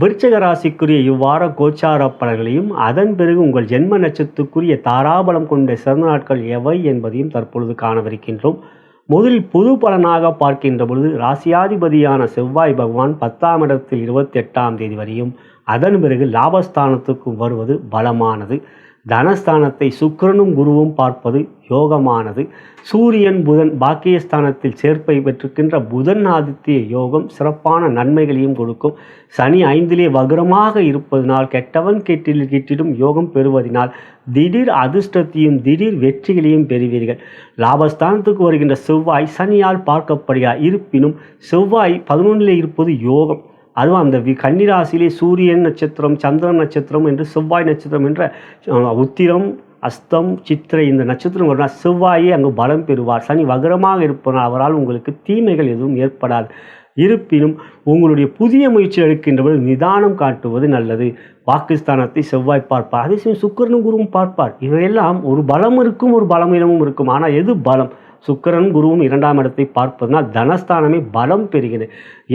விருச்சக ராசிக்குரிய இவ்வார கோச்சார பலன்களையும் அதன் பிறகு உங்கள் ஜென்ம நட்சத்திற்குரிய தாராபலம் கொண்ட சிறந்த நாட்கள் எவை என்பதையும் தற்பொழுது காணவிருக்கின்றோம். முதலில் பொது பலனாக பார்க்கின்ற பொழுது ராசியாதிபதியான செவ்வாய் பகவான் பத்தாம் இடத்தில் இருபத்தி எட்டாம் தேதி வரையும் அதன் பிறகு லாபஸ்தானத்துக்கும் வருவது பலமானது. தனஸ்தானத்தை சுக்கிரனும் குருவும் பார்ப்பது யோகமானது. சூரியன் புதன் பாக்கியஸ்தானத்தில் சேர்ப்பை பெற்றிருக்கின்ற புதன் ஆதித்ய யோகம் சிறப்பான நன்மைகளையும் கொடுக்கும். சனி ஐந்திலே வக்ரமாக இருப்பதனால் கெட்டவன் கெட்டில் கிட்டிடும் யோகம் பெறுவதனால் திடீர் அதிர்ஷ்டத்தையும் திடீர் வெற்றிகளையும் பெறுவீர்கள். லாபஸ்தானத்துக்கு வருகின்ற செவ்வாய் சனியால் பார்க்கப்படுகிறார். இருப்பினும் செவ்வாய் பதினொன்றிலே இருப்பது யோகம். அதுவும் அந்த வி கன்னிராசியிலே சூரியன் நட்சத்திரம் சந்திரன் நட்சத்திரம் என்று செவ்வாய் நட்சத்திரம் என்ற உத்திரம் அஸ்தம் சித்திரை இந்த நட்சத்திரம் வருனால் செவ்வாயே அங்கு பலம் பெறுவார். சனி வகரமாக இருப்பதால் அவரால் உங்களுக்கு தீமைகள் எதுவும் ஏற்படாது. இருப்பினும் உங்களுடைய புதிய முயற்சி எடுக்கின்றபோது நிதானம் காட்டுவது நல்லது. பாகிஸ்தானத்தை செவ்வாய் பார்ப்பார். அதே சமயம் சுக்கரனும் குருவும் பார்ப்பார். இவையெல்லாம் ஒரு பலம் இருக்கும் ஒரு பலமீனமும் இருக்கும். ஆனால் எது பலம்? சுக்கரன் குருவும் இரண்டாம் இடத்தை பார்ப்பதனால் தனஸ்தானமே பலம் பெறுகிறது.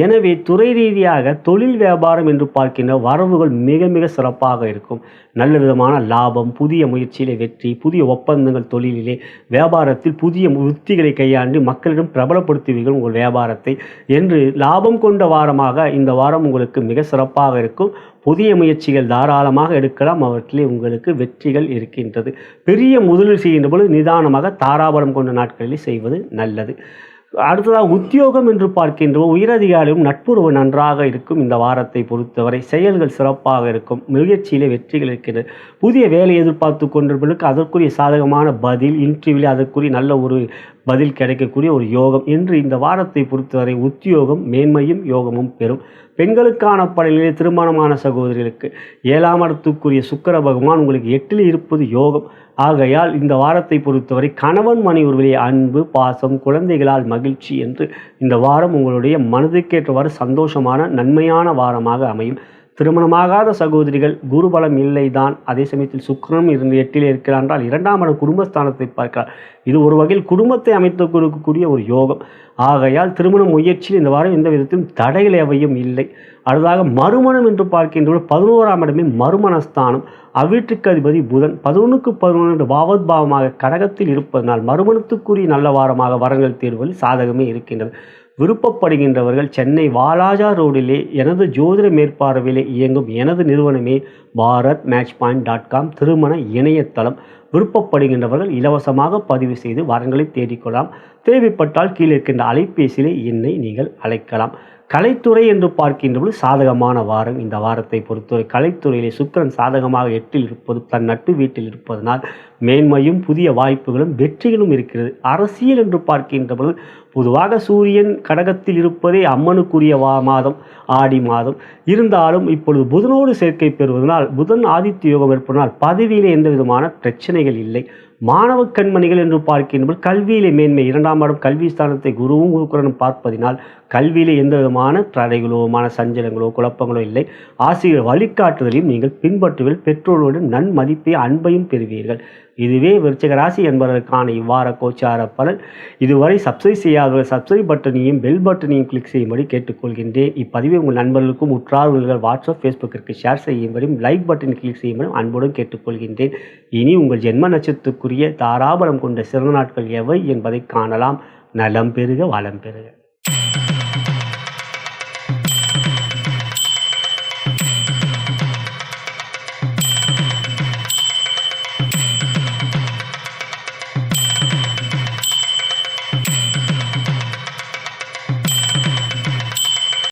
எனவே துறை ரீதியாக தொழில் வியாபாரம் என்று பார்க்கின்ற வரவுகள் மிக மிக சிறப்பாக இருக்கும். நல்ல விதமான லாபம் புதிய முயற்சியிலே வெற்றி புதிய ஒப்பந்தங்கள் தொழிலிலே வியாபாரத்தில் புதிய உத்திகளை கையாண்டு மக்களிடம் பிரபலப்படுத்துவீர்கள் உங்கள் வியாபாரத்தை. என்று லாபம் கொண்ட வாரமாக இந்த வாரம் உங்களுக்கு மிக சிறப்பாக இருக்கும். புதிய முயற்சிகள் தாராளமாக எடுக்கலாம். அவற்றிலே உங்களுக்கு வெற்றிகள் இருக்கின்றது. பெரிய முதலீடு செய்கின்ற பொழுது நிதானமாக தாராபலம் கொண்ட நாட்களில் செய்வது நல்லது. அடுத்ததாக உத்தியோகம் என்று பார்க்கின்றோம் உயரதிகாரியும் நட்புறவு நன்றாக இருக்கும் இந்த வாரத்தை பொறுத்தவரை. செயல்கள் சிறப்பாக இருக்கும். முயற்சியிலே வெற்றிகள் இருக்கின்றது. புதிய வேலை எதிர்பார்த்து கொண்டிருப்பவர்களுக்கு அதற்குரிய சாதகமான பதில் இன்டர்வியூவில் அதற்குரிய நல்ல ஒரு பதில் கிடைக்கக்கூடிய ஒரு யோகம். என்று இந்த வாரத்தை பொறுத்தவரை உத்தியோகம் மேன்மையும் யோகமும் பெறும். பெண்களுக்கான படையிலே திருமணமான சகோதரிகளுக்கு ஏழாம் இடத்துக்குரிய சுக்கர பகவான் உங்களுக்கு எட்டில் இருப்பது யோகம். ஆகையால் இந்த வாரத்தை பொறுத்தவரை கணவன் மணி உருவிலே அன்பு பாசம் குழந்தைகளால் மகிழ்ச்சி என்று இந்த வாரம் உங்களுடைய மனதுக்கேற்றவாறு சந்தோஷமான நன்மையான வாரமாக அமையும். திருமணமாகாத சகோதரிகள் குருபலம் இல்லைதான். அதே சமயத்தில் சுக்கரனும் இருந்து எட்டில் இருக்கிறார் என்றால் இரண்டாம் இடம் குடும்பஸ்தானத்தை பார்க்கிறார். இது ஒரு வகையில் குடும்பத்தை அமைத்து கொடுக்கக்கூடிய ஒரு யோகம். ஆகையால் திருமண முயற்சியில் இந்த வாரம் எந்த விதத்திலும் தடைகள் எவையும் இல்லை. அடுத்ததாக மறுமணம் என்று பார்க்கின்ற பதினோராம் இடமே மறுமணஸ்தானம். அவ்வீட்டுக்கு அதிபதி புதன். பதினொன்றுக்கு பதினொன்று பாவத்பாவமாக கடகத்தில் இருப்பதனால் மறுமணத்துக்குரிய நல்ல வாரமாக வரங்கள் தேடுவதில் சாதகமே இருக்கின்றது. விருப்பப்படுகின்றவர்கள் சென்னை வாலாஜா ரோடிலே எனது ஜோதிட மேற்பார்வையிலே இயங்கும் எனது நிறுவனமே Bharat match point dot com திருமண இணையதளம் விருப்பப்படுகின்றவர்கள் இலவசமாக பதிவு செய்து வரங்களை தேடிக்கொள்ளலாம். தேவைப்பட்டால் கீழே இருக்கின்ற அலைபேசியிலே என்னை நீங்கள் அழைக்கலாம். கலைத்துறை என்று பார்க்கின்றபோது சாதகமான வாரம் இந்த வாரத்தை பொறுத்தவரை. கலைத்துறையிலே சுக்கிரன் சாதகமாக எட்டில் இருப்பது தன் நட்டு வீட்டில் இருப்பதனால் மேன்மையும் புதிய வாய்ப்புகளும் வெற்றிகளும் இருக்கிறது. அரசியல் என்று பார்க்கின்ற பொழுது பொதுவாக சூரியன் கடகத்தில் இருப்பதே அம்மனுக்குரிய வா மாதம் ஆடி மாதம். இருந்தாலும் இப்பொழுது புதனோடு சேர்க்கை பெறுவதனால் புதன் ஆதித்ய யோகம் ஏற்பதனால் பதவியிலே எந்த விதமான பிரச்சனை இல்லை. மாணவ கண்மணிகள் என்று பார்க்கின்ற கல்வியிலே மேன்மை. இரண்டாம் இடம் கல்வி ஸ்தானத்தை குருவும் குருக்குரனும் பார்ப்பதினால் கல்வியிலே எந்த விதமான தடைகளோ மன சஞ்சலங்களோ குழப்பங்களோ இல்லை. ஆசிரியர் வழிகாட்டுதலையும் நீங்கள் பின்பற்றுவீர்கள். பெற்றோர்களுடன் நன்மதிப்பை அன்பையும் பெறுவீர்கள். இதுவே விருச்சகராசி என்பதற்கான இவ்வார கோச்சார பலன். இதுவரை சப்ஸ்கிரைப் செய்யாதவர்கள் சப்ஸ்கிரைப் பட்டனையும் பெல் பட்டனையும் கிளிக் செய்யும்படி கேட்டுக்கொள்கின்றேன். இப்பதிவை உங்கள் நண்பர்களுக்கும் உற்றார்வர்கள் வாட்ஸ்அப் ஃபேஸ்புக்கிற்கு ஷேர் செய்யும்படியும் லைக் பட்டனை கிளிக் செய்யும்படியும் அன்புடன் கேட்டுக்கொள்கின்றேன். இனி உங்கள் ஜென்ம நட்சத்திரக்குரிய தாராபலம் கொண்ட சிறந்த நாட்கள் எவை என்பதை காணலாம். நலம் பெறுக வளம் பெறுக.